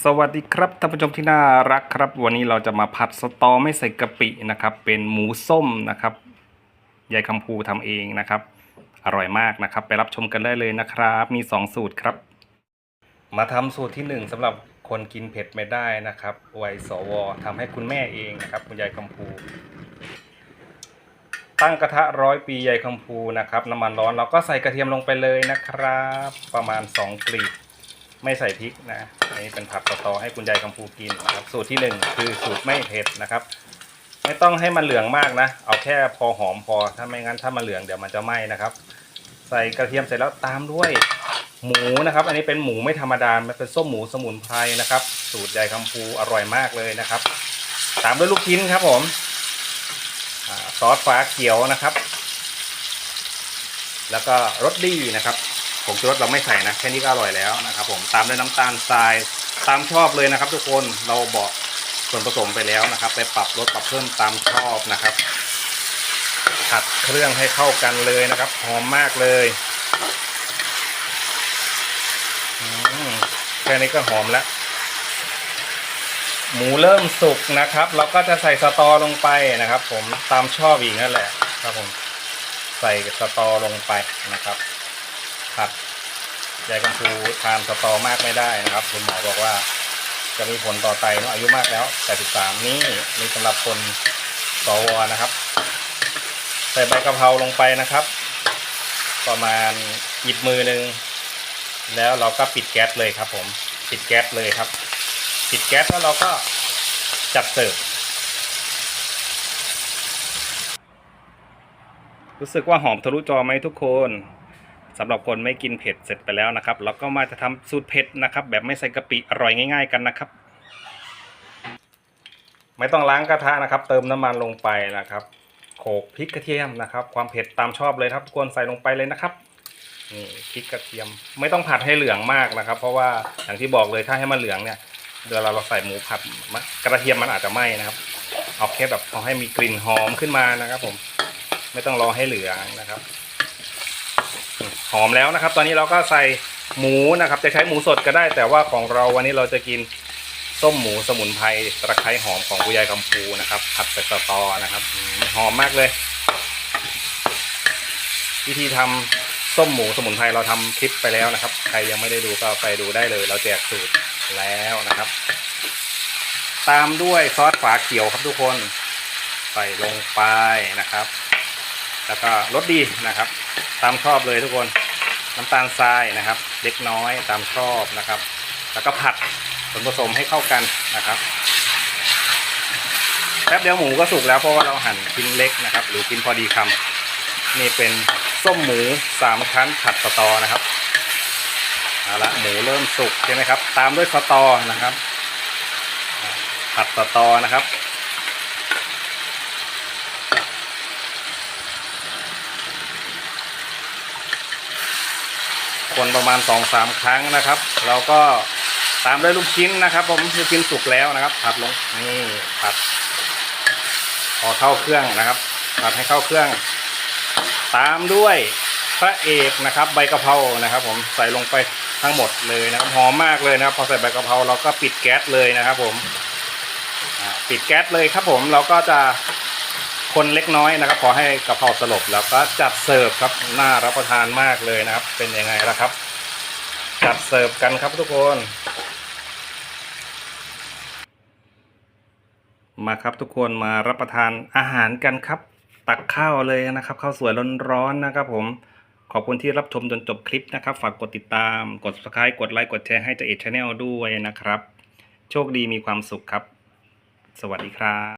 สวัสดีครับท่านผู้ชมที่น่ารักครับ วันนี้เราจะมาผัดสตอไม่ใส่กะปินะครับ เป็นหมูส้มนะครับยายคำพูทำเองนะครับ อร่อยมากนะครับ ไปรับชมกันได้เลยนะครับ มี 2 สูตรครับ มาทำสูตรที่ 1สำหรับคนกินเผ็ดไม่ได้นะครับวัยสวทำให้คุณแม่เองนะครับ คุณยายคำพูตั้งกระทะร้อยปียายคำพูนะครับน้ำมันร้อนเราก็ใส่กระเทียมลงไปเลยนะครับ ประมาณ 2กลีบ ไม่ใส่พริกนะอันนี้เป็นผัดสตอให้คุณยายคำพูกินนะครับ สูตรที่หนึ่งคือสูตรไม่เผ็ดนะครับ ไม่ต้องให้มันเหลืองมากนะ เอาแค่พอหอมพอถ้าไม่งั้นถ้ามันเหลืองเดี๋ยวมันจะไหม้นะครับ ใส่กระเทียมเสร็จแล้วตามด้วยหมูนะครับ อันนี้เป็นหมูไม่ธรรมดามันเป็นส้มหมูสมุนไพรนะครับ สูตรยายคำพูอร่อยมากเลยนะครับ ตามด้วยลูกชิ้นครับผมอซอสฟ้าเขียวนะครับ แล้วก็รสดีนะครับ ผงชูรสเราไม่ใส่นะแค่นี้ก็อร่อยแล้วนะครับ ผมตามด้วยน้ำตาลทรายตามชอบเลยนะครับ ทุกคนเราบอกส่วนผสมไปแล้วนะครับ ไปปรับลดปรับเพิ่มตามชอบนะครับผัดเครื่องให้เข้ากันเลยนะครับหอมมากเลยแค่นี้ก็หอมแล้ว หมูเริ่มสุกนะครับ เราก็จะใส่สตอลงไปนะครับ ผมตามชอบอีกนั่นแหละ ครับผม ใส่สตอลงไปนะครับ ผัดยายกัมพูทานสตอมากไม่ได้นะครับ คุณหมอบอกว่าจะมีผลต่อไตเนอะอายุมากแล้ว 83 นี่มีสำหรับคนสวนะครับ ใส่ใบกะเพราลงไปนะครับ ประมาณหยิบมือหนึ่งแล้วเราก็ปิดแก๊สเลยครับ ผมปิดแก๊สเลยครับ ปิดแก๊สแล้วเราก็จัดเสิร์ฟรู้สึกว่าหอมทะลุจอไหมทุกคน สำหรับคนไม่กินเผ็ดเสร็จไปแล้วนะครับเราก็มาจะทำสูตรเผ็ดนะครับ แบบไม่ใส่กะปิอร่อยง่าย ๆ กันนะครับ ไม่ต้องล้างกระทะนะครับ เติมน้ำมันลงไปนะครับโขลกพริกกระเทียมนะครับ ความเผ็ดตามชอบเลยครับทุกคนใส่ลงไปเลยนะครับนี่พริกกระเทียมไม่ต้องผัดให้เหลืองมากนะครับ เพราะว่าอย่างที่บอกเลยถ้าให้มันเหลืองเนี่ยเวลาเราใส่หมูผัดกระเทียมมันอาจจะไหม้นะครับ เอาแค่แบบพอให้มีกลิ่นหอมขึ้นมานะครับ ผม ไม่ต้องรอให้เหลืองนะครับ หอมแล้วนะครับ ตอนนี้เราก็ใส่หมูนะครับ จะใช้หมูสดก็ได้ แต่ว่าของเราวันนี้เราจะกินส้มหมูสมุนไพรตะไคร้หอมของคุยายกำพูนะครับผัดใส่สตอนะครับหอมมากเลย วิธีทำส้มหมูสมุนไพรเราทำคลิปไปแล้วนะครับ ใครยังไม่ได้ดูก็ไปดูได้เลย เราแจกสูตรแล้วนะครับ ตามด้วยซอสฝาเขียวครับทุกคน ใส่ลงไปนะครับ แล้วก็รสดีนะครับ ตามชอบเลยทุกคน น้ำตาลทรายนะครับ เล็กน้อยตามชอบนะครับ แล้วก็ผัดส่วนผสมให้เข้ากันนะครับแป๊บเดียวหมูก็สุกแล้วเพราะว่าเราหั่นชิ้นเล็กนะครับ หรือชิ้นพอดีคำนี่เป็นส้มหมูสามชั้นผัดสตอนะครับเอาละหมูเริ่มสุกใช่ไหมครับ ตามด้วยสตอนะครับ ผัดสตอนะครับ คนประมาณสองสามครั้งนะครับ เราก็ตามด้วยลูกชิ้นนะครับผมลูกชิ้นสุกแล้วนะครับ ผัดลงนี่ผัดพอเข้าเครื่องนะครับผัดให้เข้าเครื่อง ตามด้วยพระเอกนะครับ ใบกะเพรานะครับ ผมใส่ลงไปทั้งหมดเลยนะครับหอมมากเลยนะครับ พอใส่ใบกะเพราเราก็ปิดแก๊สเลยนะครับ ผมปิดแก๊สเลยครับผมเราก็จะ คนเล็กน้อยนะครับ พอให้กะเพราสลบแล้วก็จัดเสิร์ฟครับน่ารับประทานมากเลยนะครับ เป็นยังไงล่ะครับ จัดเสิร์ฟกันครับทุกคน มาครับทุกคนมารับประทานอาหารกันครับ ตักข้าวเลยนะครับข้าวสวยร้อนๆนะครับ ผมขอบคุณที่รับชมจนจบคลิปนะครับ ฝากกดติดตาม กด subscribe กดไลค์ กดแชร์ให้จะเอ็ดชาแนลด้วยนะครับ โชคดีมีความสุขครับ สวัสดีครับ